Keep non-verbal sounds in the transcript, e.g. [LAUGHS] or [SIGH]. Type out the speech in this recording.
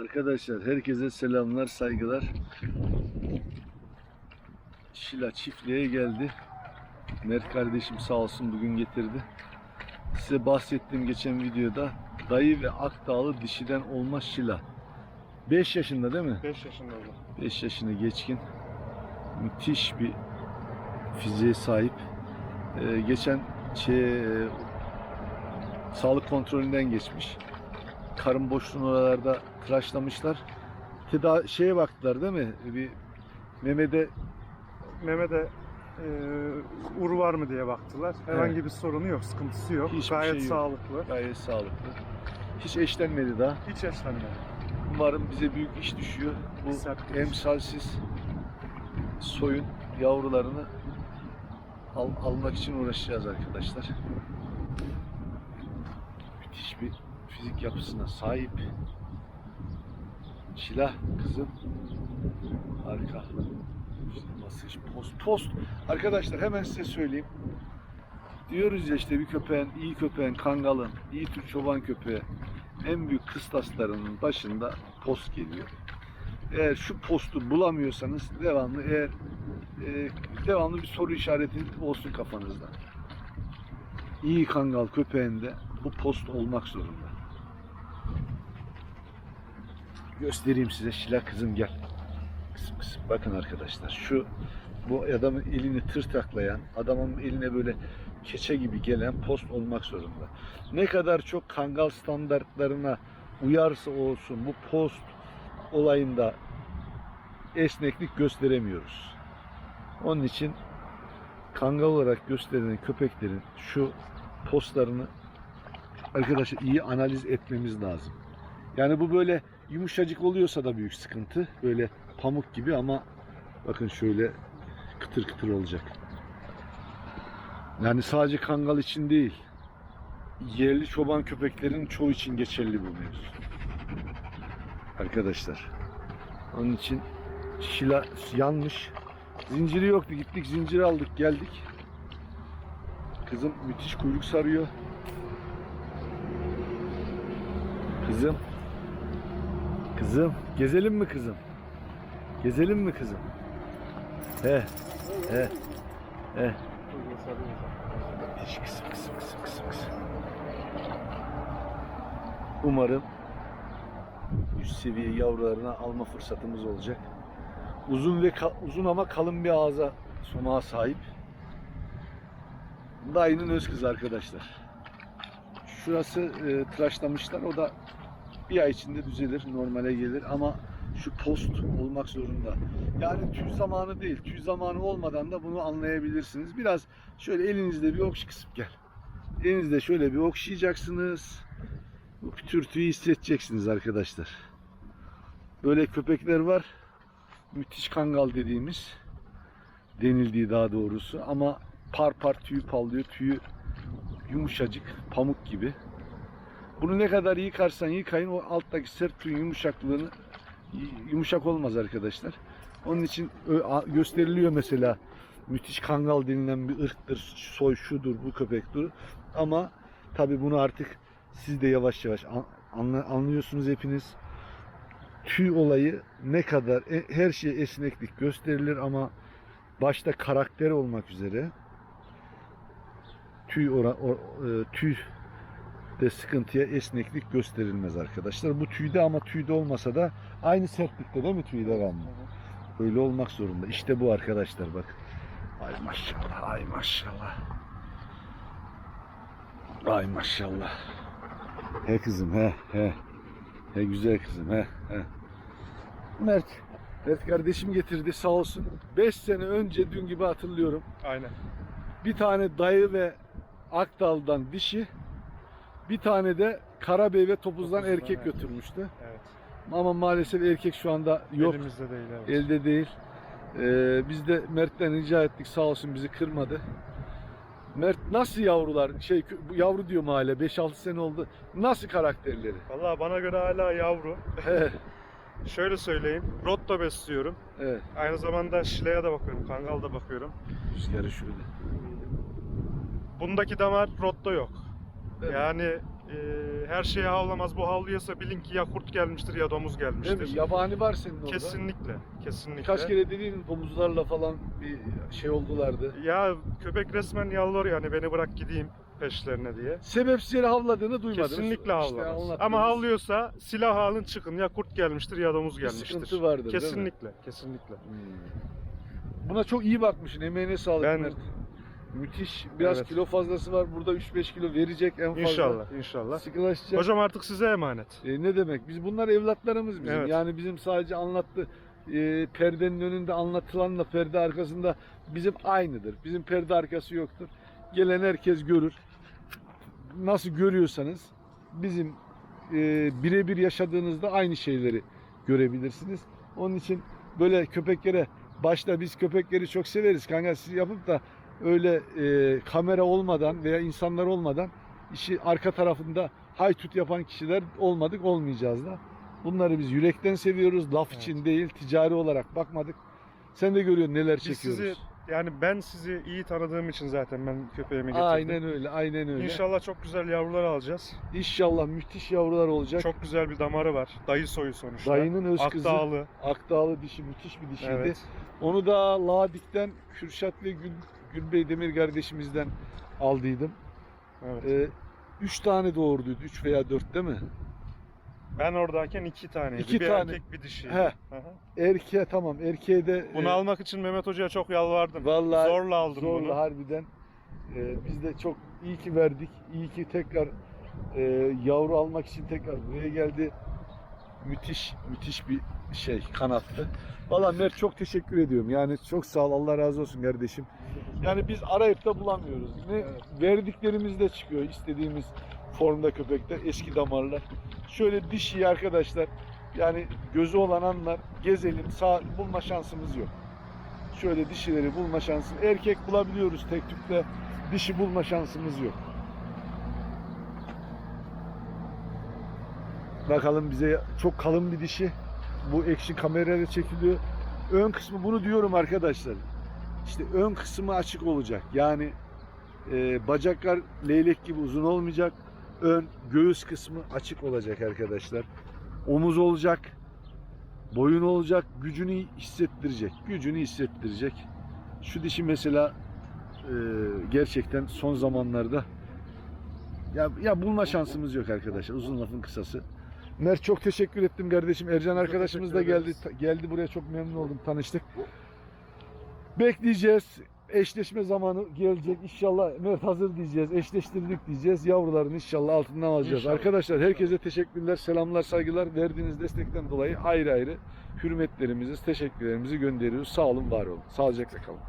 Arkadaşlar herkese selamlar, saygılar. Şila çiftliğe geldi. Mert kardeşim sağ olsun bugün getirdi. Size bahsettiğim geçen videoda dayı ve akdağlı dişiden olma Şila. 5 yaşında değil mi? 5 yaşında oldu. 5 yaşını geçkin. Müthiş bir fiziğe sahip. Ee, geçen şey, e, sağlık kontrolünden geçmiş. Karın boşluğunu oralarda tıraşlamışlar. Teda şeye baktılar değil mi? Bir memede Mehmet'e e, ur var mı diye baktılar. Herhangi bir sorunu yok, sıkıntısı yok. Hiçbir Gayet şey yok. sağlıklı. gayet sağlıklı. Hiç eşlenmedi daha. Hiç yaşlanmadı. Umarım bize büyük iş düşüyor. Bu Sert bir iş. emsalsiz soyun yavrularını al- almak için uğraşacağız arkadaşlar. Müthiş bir fizik yapısına sahip. Şilah kızım. Harika. Basış, post, post. Arkadaşlar hemen size söyleyeyim. Diyoruz ya işte bir köpeğin, iyi köpeğin, kangalın, iyi tür çoban köpeği en büyük kıstaslarının başında post geliyor. Eğer şu postu bulamıyorsanız devamlı eğer e, devamlı bir soru işareti olsun kafanızda. İyi kangal köpeğinde bu post olmak zorunda. Göstereyim size Şila kızım gel. Kızım kızım bakın arkadaşlar şu bu adamın elini tırtaklayan, adamın eline böyle keçe gibi gelen post olmak zorunda. Ne kadar çok kangal standartlarına uyarsa olsun bu post olayında esneklik gösteremiyoruz. Onun için kangal olarak gösterilen köpeklerin şu postlarını arkadaşlar iyi analiz etmemiz lazım. Yani bu böyle yumuşacık oluyorsa da büyük sıkıntı. Böyle pamuk gibi ama bakın şöyle kıtır kıtır olacak. Yani sadece kangal için değil. Yerli çoban köpeklerin çoğu için geçerli bu mevzu. Arkadaşlar. Onun için şila yanlış. Zinciri yoktu. Gittik zincir aldık geldik. Kızım müthiş kuyruk sarıyor. Kızım. Kızım. Gezelim mi kızım? Gezelim mi kızım? He. He. He. Müthiş kızım kızım kızım kızım. Umarım üst seviye yavrularını alma fırsatımız olacak. Uzun ve uzun ama kalın bir ağza somağa sahip. Dayının öz kızı arkadaşlar. Şurası e, tıraşlamışlar. O da bir ay içinde düzelir, normale gelir ama şu post olmak zorunda. Yani tüy zamanı değil. Tüy zamanı olmadan da bunu anlayabilirsiniz. Biraz şöyle elinizde bir okş kısıp gel. Elinizde şöyle bir okşayacaksınız. Bu pütürtüyü hissedeceksiniz arkadaşlar. Böyle köpekler var. Müthiş kangal dediğimiz denildiği daha doğrusu ama par par tüyü pallıyor. Tüyü yumuşacık, pamuk gibi. Bunu ne kadar yıkarsan yıkayın o alttaki sert tüyün yumuşaklığını yumuşak olmaz arkadaşlar. Onun için gösteriliyor mesela müthiş kangal denilen bir ırktır, soy şudur, bu köpektir. Ama tabi bunu artık siz de yavaş yavaş anlıyorsunuz hepiniz. Tüy olayı ne kadar e- her şeye esneklik gösterilir ama başta karakter olmak üzere tüy ora, o- e, tüy de sıkıntıya esneklik gösterilmez arkadaşlar. Bu tüyde ama tüyde olmasa da aynı sertlikte değil mi tüy devamlı? Öyle olmak zorunda. İşte bu arkadaşlar bak. Ay maşallah, ay maşallah. Ay maşallah. He kızım he he. He güzel kızım he he. Mert. Mert kardeşim getirdi sağ olsun. 5 sene önce dün gibi hatırlıyorum. Aynen. Bir tane dayı ve Akdal'dan dişi, bir tane de Karabey ve Topuz'dan Topuz'dan, erkek evet. götürmüştü. Evet. Ama maalesef erkek şu anda yok, Elimizde değil evet. elde değil. Ee, biz de Mert'ten rica ettik sağ olsun bizi kırmadı. Mert nasıl yavrular? Şey bu yavru diyor mahalle 5-6 sene oldu. Nasıl karakterleri? Vallahi bana göre hala yavru. [LAUGHS] Şöyle söyleyeyim. Rotto besliyorum. evet. Aynı zamanda Şile'ye de bakıyorum. Kangal da bakıyorum. Rüzgarı şöyle. Bundaki damar Rotto yok. Evet. Yani Ee, her şeye havlamaz. Bu havlıyorsa bilin ki ya kurt gelmiştir ya domuz Değil gelmiştir. mi? Yabani var senin orada. Kesinlikle. Kesinlikle. Kaç kere dediğin domuzlarla falan bir şey oldulardı. Ya köpek resmen yalvarıyor hani beni bırak gideyim peşlerine diye. Sebepsiz yere havladığını duymadınız. Kesinlikle havlamaz. anlattığınız Ama havlıyorsa silah alın çıkın ya kurt gelmiştir ya domuz bir gelmiştir. sıkıntı vardır değil mi? Kesinlikle, kesinlikle. Hmm. Buna çok iyi bakmışsın. Emeğine sağlık Ben- Mert. Müthiş. Biraz Evet. kilo fazlası var. Burada 3-5 kilo verecek en fazla. İnşallah, inşallah. Sıkılaşacak. Hocam artık size emanet. E, ne demek? Biz bunlar evlatlarımız bizim. Evet. Yani bizim sadece anlattı e, perdenin önünde anlatılanla perde arkasında bizim aynıdır. Bizim perde arkası yoktur. Gelen herkes görür. Nasıl görüyorsanız bizim e, birebir yaşadığınızda aynı şeyleri görebilirsiniz. Onun için böyle köpeklere başta biz köpekleri çok severiz kanka siz yapıp da öyle e, kamera olmadan veya insanlar olmadan işi arka tarafında haytut yapan kişiler olmadık olmayacağız da. Bunları biz yürekten seviyoruz. Laf Evet. için değil, ticari olarak bakmadık. Sen de görüyorsun neler Biz çekiyoruz. sizi yani ben sizi iyi tanıdığım için zaten ben köpeğimi getirdim. Aynen öyle, aynen öyle. İnşallah çok güzel yavrular alacağız. İnşallah müthiş yavrular olacak. Çok güzel bir damarı var. Dayı soyu sonuçta. Dayının öz kızı, Akdağlı. Akdağlı dişi, müthiş bir dişiydi. Evet. Onu da Ladik'ten Kürşat ve Gül, Gülbey Demir kardeşimizden aldıydım. Evet. Ee, üç tane doğurduydu, üç veya dört değil mi? Ben oradayken iki taneydi. İki bir tane. erkek bir dişiydi. He. Erkeğe tamam, erkeğe de Bunu e, almak için Mehmet Hoca'ya çok yalvardım. Vallahi Zorla aldım zorla bunu. harbiden. Ee, biz de çok iyi ki verdik. İyi ki tekrar e, yavru almak için tekrar buraya geldi. Müthiş, müthiş bir şey kanattı. Valla Mert çok teşekkür ediyorum. Yani çok sağ ol. Allah razı olsun kardeşim. Yani biz arayıp da bulamıyoruz. Ne verdiklerimiz de çıkıyor istediğimiz formda köpekte eski damarlar. Şöyle dişi arkadaşlar yani gözü olan anlar gezelim sağ bulma şansımız yok. Şöyle dişileri bulma şansı. Erkek bulabiliyoruz tek tükle. Dişi bulma şansımız yok. Bakalım bize çok kalın bir dişi. Bu ekşi kamerayla çekiliyor. Ön kısmı bunu diyorum arkadaşlar. İşte ön kısmı açık olacak. Yani e, bacaklar leylek gibi uzun olmayacak. Ön göğüs kısmı açık olacak arkadaşlar. Omuz olacak. Boyun olacak. Gücünü hissettirecek. Gücünü hissettirecek. Şu dişi mesela e, gerçekten son zamanlarda ya, ya bulma şansımız yok arkadaşlar. Uzun lafın kısası. Mert çok teşekkür ettim kardeşim. Ercan arkadaşımız da geldi. Geldi buraya çok memnun oldum. Tanıştık. Bekleyeceğiz. Eşleşme zamanı gelecek. İnşallah Mert hazır diyeceğiz. Eşleştirdik diyeceğiz. Yavruların inşallah altından alacağız. İnşallah. Arkadaşlar herkese teşekkürler, selamlar, saygılar. Verdiğiniz destekten dolayı ayrı ayrı hürmetlerimizi, teşekkürlerimizi gönderiyoruz. Sağ olun, var olun. Sağlıcakla kalın.